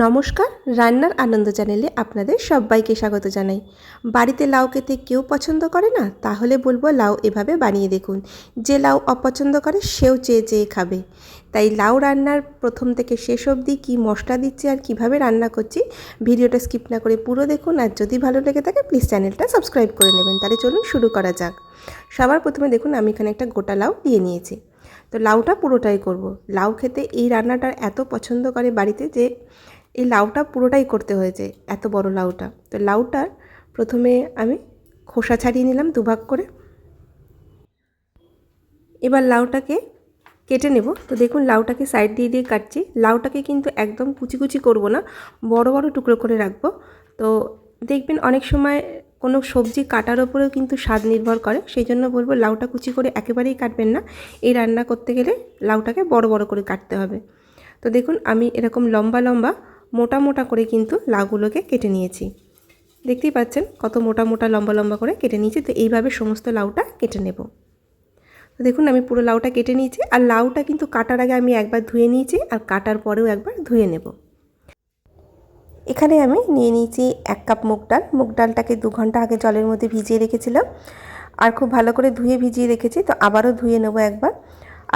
নমস্কার, রান্নার আনন্দ চ্যানেলে আপনাদের সবাইকে স্বাগত জানাই। বাড়িতে লাউ খেতে কেউ পছন্দ করে না? তাহলে বলব লাউ এভাবে বানিয়ে দেখুন। যে লাউ অপছন্দ করে, সেও চেয়ে চেয়ে খাবে। তাই লাউ রান্নার প্রথম থেকে শেষ অবধি কী মশলা দিচ্ছি আর কীভাবে রান্না করছি, ভিডিওটা স্কিপ না করে পুরো দেখুন। আর যদি ভালো লেগে থাকে, প্লিজ চ্যানেলটা সাবস্ক্রাইব করে নেবেন। তাহলে চলুন শুরু করা যাক। সবার প্রথমে দেখুন, আমি এখানে একটা গোটা লাউ দিয়ে নিয়েছি। তো লাউটা পুরোটাই করব। লাউ খেতে এই রান্নাটা এত পছন্দ করে বাড়িতে যে এই লাউটা পুরোটাই করতে হয়েছে এত বড় লাউটা। তো লাউটার প্রথমে আমি খোসা ছাড়িয়ে নিলাম দুভাগ করে। এবার লাউটাকে কেটে নেব। তো দেখুন লাউটাকে সাইড দিয়ে দিয়ে কাটছি। লাউটাকে কিন্তু একদম কুচি কুচি করব না, বড় বড় টুকরো করে রাখব। তো দেখবেন অনেক সময় কোনো সবজি কাটার ওপরেও কিন্তু স্বাদ নির্ভর করে, সেই জন্য বলব লাউটা কুচি করে একেবারেই কাটবেন না। এই রান্না করতে গেলে লাউটাকে বড় বড় করে কাটতে হবে। তো দেখুন আমি এরকম লম্বা লম্বা মোটা মোটা করে কিন্তু লাউগুলোকে কেটে নিয়েছি। দেখতেই পাচ্ছেন কত মোটা মোটা, লম্বা লম্বা করে কেটে নিয়েছি। তো এইভাবে সমস্ত লাউটা কেটে নেব। তো দেখুন, আমি পুরো লাউটা কেটে নিয়েছি। আর লাউটা কিন্তু কাটার আগে আমি একবার ধুয়ে নিয়েছি আর কাটার পরেও একবার ধুয়ে নেব। এখানে আমি নিয়ে নিয়েছি এক কাপ মুগ ডাল। মুগ ডালটাকে দু ঘণ্টা আগে জলের মধ্যে ভিজিয়ে রেখেছিলাম। আর খুব ভালো করে ধুয়ে ভিজিয়ে রেখেছি। তো আবারও ধুয়ে নেব একবার।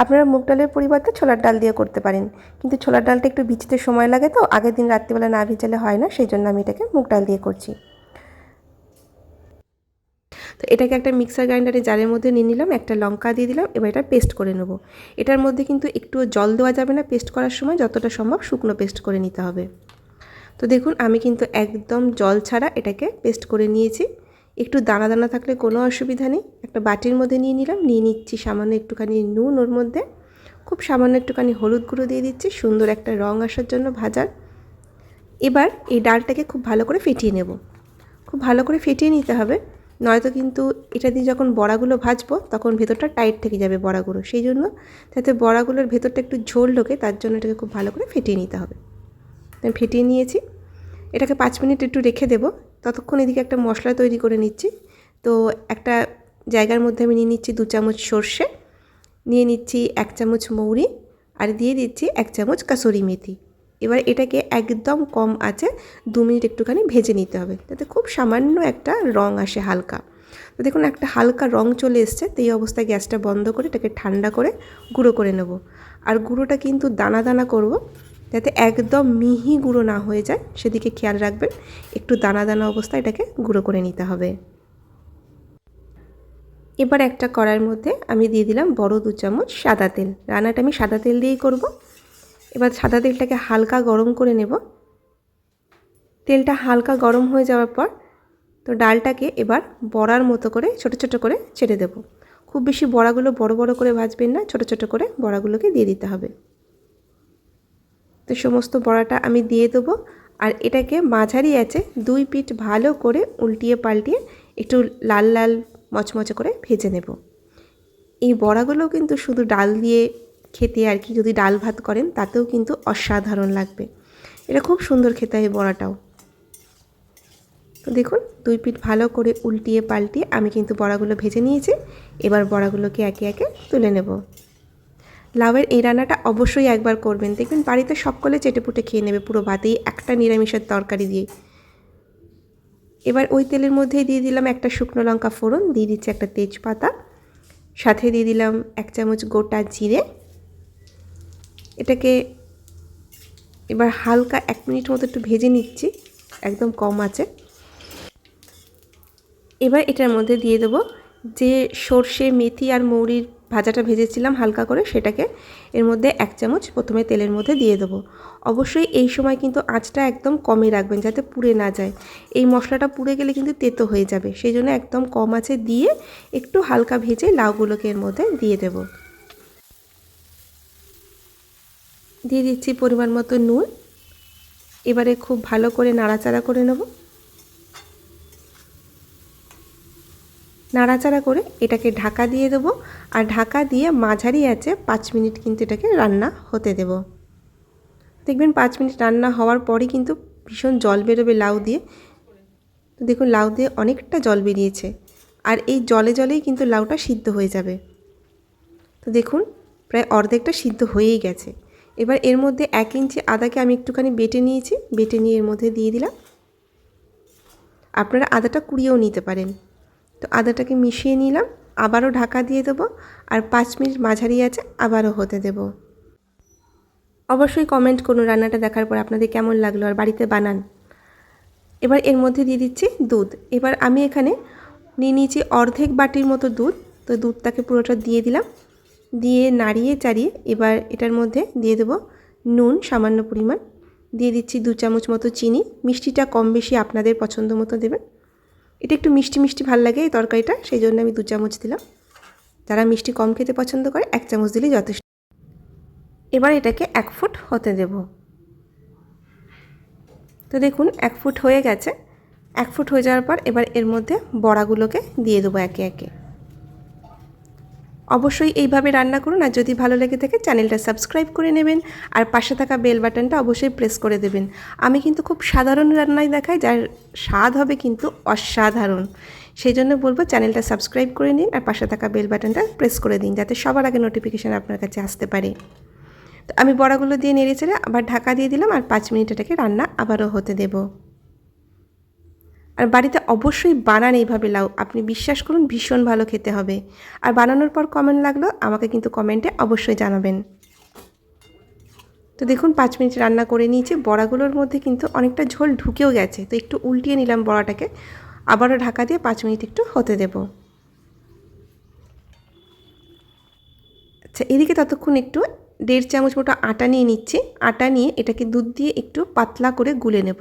আপনারা মুগ ডালের পরিবর্তে ছোলার ডাল দিয়ে করতে পারেন। কিন্তু ছোলার ডালটা একটু ভিজতে সময় লাগে তো, আগের দিন রাত্রিবেলা না ভিজালে হয় না সেই জন্য আমি এটাকে মুগ ডাল দিয়ে করছি। তো এটাকে একটা মিক্সার গ্রাইন্ডারে জারের মধ্যে নিয়ে নিলাম, একটা লঙ্কা দিয়ে দিলাম, এবার এটা পেস্ট করে নেব। এটার মধ্যে কিন্তু একটু জল দেওয়া যাবে না, পেস্ট করার সময় যতটা সম্ভব শুকনো পেস্ট করে নিতে হবে। তো দেখুন, আমি কিন্তু একদম জল ছাড়া এটাকে পেস্ট করে নিয়েছি। একটু দানা দানা থাকলে কোনো অসুবিধা নেই। একটা বাটির মধ্যে নিয়ে নিলাম, নিয়ে নিচ্ছি সামান্য একটুখানি নুন ওর মধ্যে। খুব সামান্য একটুখানি হলুদ গুঁড়ো দিয়ে দিচ্ছি, সুন্দর একটা রঙ আসার জন্য ভাজার। এবার এই ডালটাকে খুব ভালো করে ফেটিয়ে নেব। খুব ভালো করে ফেটিয়ে নিতে হবে, নয়তো কিন্তু এটা দিয়ে যখন বড়াগুলো ভাজবো তখন ভেতরটা টাইট থেকে যাবে বড়াগুলো। সেই জন্য যাতে বড়াগুলোর ভেতরটা একটু ঝোল ঢোকে, তার জন্য এটাকে খুব ভালো করে ফেটিয়ে নিতে হবে। আমি ফেটিয়ে নিয়েছি। এটাকে পাঁচ মিনিট একটু রেখে দেবো। ততক্ষণ এদিকে একটা মশলা তৈরি করে নিচ্ছি। তো একটা জায়গার মধ্যে আমি নিয়ে নিচ্ছি দু চামচ সর্ষে, নিয়ে নিচ্ছি এক চামচ মৌরি আর দিয়ে দিচ্ছি এক চামচ কাসুরি মেথি। এবার এটাকে একদম কম আছে দু মিনিট একটুখানি ভেজে নিতে হবে তাতে খুব সামান্য একটা রং আসে হালকা। তো দেখুন একটা হালকা রং চলে এসছে, তো এই অবস্থায় গ্যাসটা বন্ধ করে এটাকে ঠান্ডা করে গুঁড়ো করে নেব। আর গুঁড়োটা কিন্তু দানা দানা করব যাতে একদম মিহি গুঁড়ো না হয়ে যায়, সেদিকে খেয়াল রাখবেন। একটু দানা দানা অবস্থায় এটাকে গুঁড়ো করে নিতে হবে। এবার একটা কড়াইয়ের মধ্যে আমি দিয়ে দিলাম বড় দু চামচ সাদা তেল। রান্নাটা আমি সাদা তেল দিয়েই করব। এবার সাদা তেলটাকে হালকা গরম করে নেব। তেলটা হালকা গরম হয়ে যাওয়ার পর, তো ডালটাকে এবার বড়ার মতো করে, ছোট ছোট করে ছেড়ে দেব। খুব বেশি বড়াগুলো বড় বড় করে ভাজবেন না, ছোট ছোট করে বড়াগুলোকে দিয়ে দিতে হবে। তো সমস্ত বড়াটা আমি দিয়ে দেবো। আর এটাকে মাঝারি আছে, দুই পিঠ ভালো করে উল্টিয়ে পাল্টিয়ে একটু লাল লাল মচমচে করে ভেজে নেব। এই বড়াগুলো কিন্তু শুধু ডাল দিয়ে খেতে আর কি, যদি ডাল ভাত করেন তাতেও কিন্তু অসাধারণ লাগবে। এটা খুব সুন্দর খেতে হয় বড়াটাও। তো দেখুন, দুই পিঠ ভালো করে উল্টিয়ে পাল্টিয়ে আমি কিন্তু বড়াগুলো ভেজে নিয়েছি। এবার বড়াগুলোকে একে একে তুলে নেব। লাউয়ের এই রান্নাটা অবশ্যই একবার করবেন। দেখবেন বাড়িতে সকলে চেটেপুটে খেয়ে নেবে পুরো ভাতেই একটা নিরামিষের তরকারি দিয়ে। এবার ওই তেলের মধ্যেই দিয়ে দিলাম একটা শুকনো লঙ্কা ফোড়ন, দিয়ে দিচ্ছি একটা তেজপাতা। সাথে দিয়ে দিলাম এক চামচ গোটা জিরে। এটাকে এবার হালকা এক মিনিট মতো একটু ভেজে নিচ্ছি, একদম কম আছে। এবার এটার মধ্যে দিয়ে দেবো যে সর্ষে, মেথি আর মৌরির ভাজাটা ভেজেছিলাম হালকা করে সেটাকে এর মধ্যে এক চামচ প্রথমে তেলের মধ্যে দিয়ে দেবো। অবশ্যই এই সময় কিন্তু আঁচটা একদম কমই রাখবেন যাতে পুড়ে না যায়। এই মশলাটা পুড়ে গেলে কিন্তু তেতো হয়ে যাবে। সেই জন্য একদম কম আছে দিয়ে একটু হালকা ভেজে লাউগুলোকে এর মধ্যে দিয়ে দেব। দিয়ে দিচ্ছি পরিমাণ মতো নুন। এবারে খুব ভালো করে নাড়াচাড়া করে নেব। নাড়াচাড়া করে এটাকে ঢাকা দিয়ে দেবো। আর ঢাকা দিয়ে মাঝারি আছে পাঁচ মিনিট কিন্তু এটাকে রান্না হতে দেব। দেখবেন পাঁচ মিনিট রান্না হওয়ার পরই কিন্তু ভীষণ জল বেরোবে লাউ দিয়ে। তো দেখুন, লাউ দিয়ে অনেকটা জল বেরিয়েছে। আর এই জলে জলেই কিন্তু লাউটা সিদ্ধ হয়ে যাবে। তো দেখুন, প্রায় অর্ধেকটা সিদ্ধ হয়েই গেছে। এবার এর মধ্যে এক ইঞ্চি আদাকে আমি একটুখানি বেটে নিয়েছি। বেটে নিয়ে এর মধ্যে দিয়ে দিলাম। আপনারা আদাটা কুড়িয়েও নিতে পারেন। তো আদাটাকে মিশিয়ে নিলাম, আবারও ঢাকা দিয়ে দেবো আর পাঁচ মিনিট মাঝারি আছে আবারও হতে দেব। অবশ্যই কমেন্ট করুন রান্নাটা দেখার পর আপনাদের কেমন লাগল আর বাড়িতে বানান। এবার এর মধ্যে দিয়ে দিচ্ছি দুধ। এবার আমি এখানে নিয়ে নিয়েছি অর্ধেক বাটির মতো দুধ। তো দুধটাকে পুরোটা দিয়ে দিলাম। দিয়ে নাড়িয়ে চাড়িয়ে এবার এটার মধ্যে দিয়ে দেবো নুন সামান্য পরিমাণ। দিয়ে দিচ্ছি দু চামচ মতো চিনি। মিষ্টিটা কম বেশি আপনাদের পছন্দ মতো দেবেন। এটা একটু মিষ্টি মিষ্টি ভালো লাগে এই তরকারিটা, সেই জন্য আমি দু চামচ দিলাম। যারা মিষ্টি কম খেতে পছন্দ করে, এক চামচ দিলেই যথেষ্ট। এবার এটাকে এক ফুট হতে দেব। তো দেখুন, এক ফুট হয়ে গেছে। এক ফুট হয়ে যাওয়ার পর এবার এর মধ্যে বড়াগুলোকে দিয়ে দেবো একে একে। অবশ্যই এইভাবে রান্না করুন আর যদি ভালো লেগে থাকে চ্যানেলটা সাবস্ক্রাইব করে নেবেন আর পাশে থাকা বেল বাটনটা অবশ্যই প্রেস করে দেবেন। আমি কিন্তু খুব সাধারণ রান্নাই দেখাই যার স্বাদ হবে কিন্তু অসাধারণ। সেই জন্য বলব চ্যানেলটা সাবস্ক্রাইব করে নিন আর পাশে থাকা বেল বাটনটা প্রেস করে দিন যাতে সবার আগে নোটিফিকেশান আপনার কাছে আসতে পারে। তো আমি বড়াগুলো দিয়ে নেড়ে চেড়ে আবার ঢাকা দিয়ে দিলাম আর পাঁচ মিনিট এটাকে রান্না আবারও হতে দেবো। আর বাড়িতে অবশ্যই বানান এইভাবে লাউ। আপনি বিশ্বাস করুন, ভীষণ ভালো খেতে হবে। আর বানানোর পর কমেন্ট লাগল, আমাকে কিন্তু কমেন্টে অবশ্যই জানাবেন। তো দেখুন, পাঁচ মিনিট রান্না করে নিয়েছি। বড়াগুলোর মধ্যে কিন্তু অনেকটা ঝোল ঢুকেও গেছে। তো একটু উল্টিয়ে নিলাম বড়াটাকে। আবারও ঢাকা দিয়ে পাঁচ মিনিট একটু হতে দেব। আচ্ছা এদিকে ততক্ষণ একটু দেড় চামচ মতো আটা নিয়ে নিচ্ছি। আটা নিয়ে এটাকে দুধ দিয়ে একটু পাতলা করে গুলে নেব।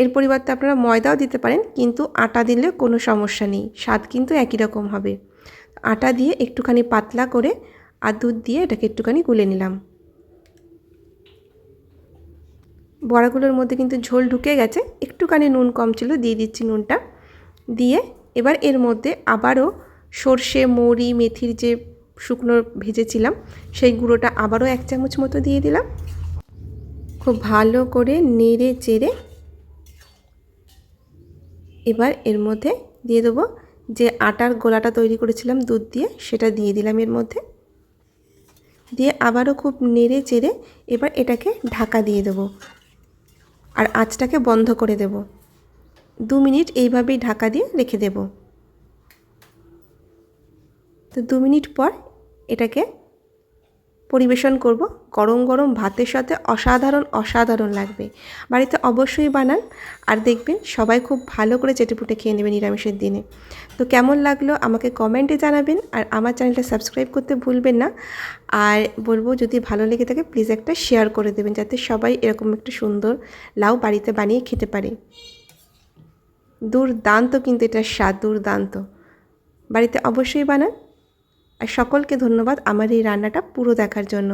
এর পরিবর্তে আপনারা ময়দাও দিতে পারেন, কিন্তু আটা দিলে কোনো সমস্যা নেই, স্বাদ কিন্তু একই রকম হবে। আটা দিয়ে একটুখানি পাতলা করে আর দুধ দিয়ে এটাকে একটুখানি গুলে নিলাম। বড়াগুলোর মধ্যে কিন্তু ঝোল ঢুকে গেছে, একটুখানি নুন কম ছিল, দিয়ে দিচ্ছি নুনটা। দিয়ে এবার এর মধ্যে আবারও সর্ষে মৌরি মেথির যে শুকনো ভেজেছিলাম, সেই গুঁড়োটা আবারও এক চামচ মতো দিয়ে দিলাম। খুব ভালো করে নেড়ে চেড়ে এবার এর মধ্যে দিয়ে দেবো যে আটার গোলাটা তৈরি করেছিলাম দুধ দিয়ে, সেটা দিয়ে দিলাম এর মধ্যে। দিয়ে আবারও খুব নেড়ে চেড়ে এবার এটাকে ঢাকা দিয়ে দেবো আর আঁচটাকে বন্ধ করে দেব। দু মিনিট এইভাবেই ঢাকা দিয়ে রেখে দেব। তো দু মিনিট পর এটাকে পরিবেশন করব। গরম গরম ভাতের সাথে অসাধারণ অসাধারণ লাগবে। বাড়িতে অবশ্যই বানান। আর দেখবেন সবাই খুব ভালো করে চেটেপুটে খেয়ে নেবেন নিরামিষের দিনে। তো কেমন লাগল আমাকে কমেন্টে জানাবেন। আর আমার চ্যানেলটা সাবস্ক্রাইব করতে ভুলবেন না। আর বলব যদি ভালো লেগে থাকে প্লিজ একটা শেয়ার করে দেবেন যাতে সবাই এরকম একটা সুন্দর লাউ বাড়িতে বানিয়ে খেতে পারে। দুর্দান্ত কিন্তু এটা স্বাদ, দুর্দান্ত। বাড়িতে অবশ্যই বানান। আর সকলকে ধন্যবাদ আমার এই রান্নাটা পুরো দেখার জন্য।